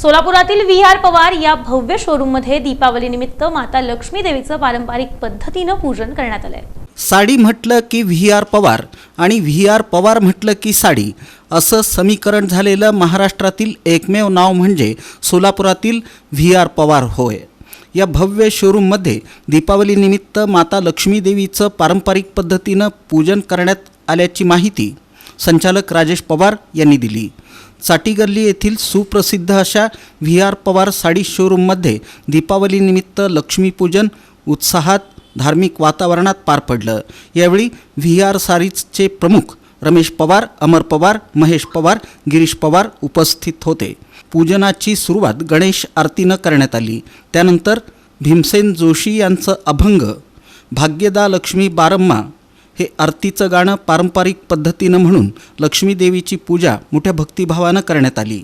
सोलापुरातील V R Pawar या भव्य शोरूममध्ये दीपावलीनिमित्त माता लक्ष्मी देवीचं पारंपरिक पद्धतीनं पूजन करण्यात आलंय. साडी म्हटलं की व्ही आर पवार आणि व्ही आर पवार म्हटलं की साडी असं समीकरण झालेलं महाराष्ट्रातील एकमेव नाव म्हणजे सोलापुरातील व्ही आर पवार होय. या भव्य शोरूममध्ये दीपावलीनिमित्त माता लक्ष्मी देवीचं पारंपरिक पद्धतीनं पूजन करण्यात आल्याची माहिती संचालक राजेश पवार यांनी दिली. चाटीगल्ली येथील सुप्रसिद्ध अशा व्ही आर पवार साडी शोरूममध्ये दीपावलीनिमित्त लक्ष्मीपूजन उत्साहात धार्मिक वातावरणात पार पडलं. यावेळी व्ही आर सारीजचे प्रमुख रमेश पवार अमर पवार महेश पवार गिरीश पवार उपस्थित होते. पूजनाची सुरुवात गणेश आरतीनं करण्यात आली. त्यानंतर भीमसेन जोशी यांचं अभंग भाग्यदा लक्ष्मी बारम्मा हे आरतीचं गाणं पारंपरिक पद्धतीनं म्हणून लक्ष्मी देवीची पूजा मोठ्या भक्तिभावानं करण्यात आली.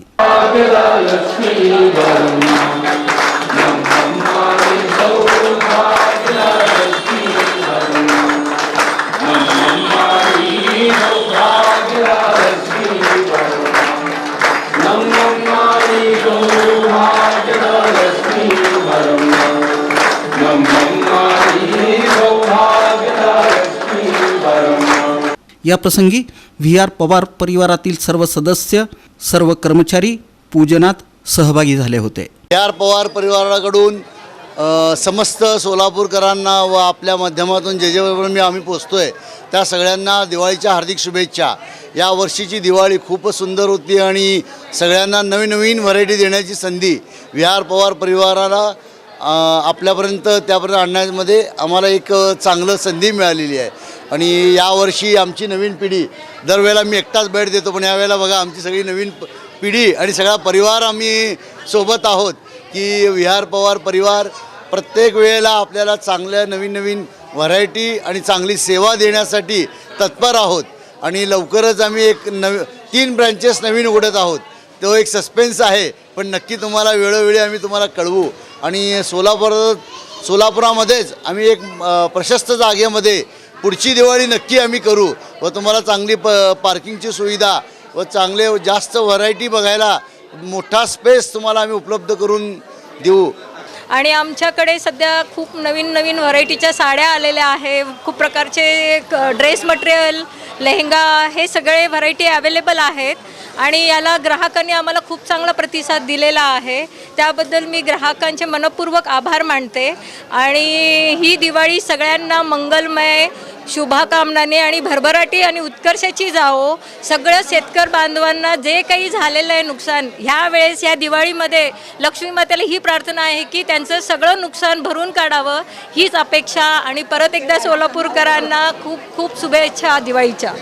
या प्रसंगी व्ही आर पवार परिवारातील सर्व सदस्य सर्व कर्मचारी पूजनात सहभागी झाले होते. आर पवार परिवाराकडून समस्त सोलापूरकरांना व आपल्या माध्यमातून जे जे मी आम्ही पोचतो आहे त्या सगळ्यांना दिवाळीच्या हार्दिक शुभेच्छा. या वर्षीची दिवाळी खूपच सुंदर होती आणि सगळ्यांना नवीन नवीन व्हरायटी देण्याची संधी व्ही आर पवार परिवाराला आपल्यापर्यंत त्यापर्यंत आणण्यामध्ये आम्हाला एक चांगलं संधी मिळालेली आहे. आणि यावर्षी आमची नवीन पिढी दरवेळेला मी एकटाच भेट देतो पण यावेळेला बघा आमची सगळी नवीन पिढी आणि सगळा परिवार आम्ही सोबत आहोत की विहार पवार परिवार प्रत्येक वेळेला आपल्याला चांगल्या नवीन नवीन व्हरायटी आणि चांगली सेवा देण्यासाठी तत्पर आहोत. आणि लवकरच आम्ही एक नवी तीन ब्रँचेस नवीन उघडत आहोत. तो एक सस्पेन्स आहे पण नक्की तुम्हाला वेळोवेळी आम्ही तुम्हाला कळवू. आणि सोलापूर सोलापुरामध्येच आम्ही एक प्रशस्त जागेमध्ये पुढची दिवाळी नक्की आम्ही करू व तुम्हाला चांगली प पार्किंगची सुविधा व चांगले जास्त व्हरायटी बघायला मोठा स्पेस तुम्हाला आम्ही उपलब्ध करून देऊ. आणि आमच्याकडे सध्या खूप नवीन नवीन व्हरायटीच्या साड्या आलेल्या आहे. खूप प्रकारचे ड्रेस मटेरियल लेहंगा हे सगळे व्हरायटी अवेलेबल आहेत. आणि याला ग्राहकांनी आम्हाला खूप चांगला प्रतिसाद दिलेला आहे. त्याबद्दल मी ग्राहकांचे मनपूर्वक आभार मानते आणि ही दिवाळी सगळ्यांना मंगलमय शुभाकामनाने आणि भरभराटी आणि उत्कर्षाची जावो. सगळं शेतकर बांधवांना जे काही झालेलं आहे नुकसान ह्या वेळेस या दिवाळीमध्ये लक्ष्मी मातेला ही प्रार्थना आहे की त्यांचं सगळं नुकसान भरून काढावं. हीच अपेक्षा आणि परत एकदा सोलापूरकरांना खूप खूप शुभेच्छा दिवाळीच्या.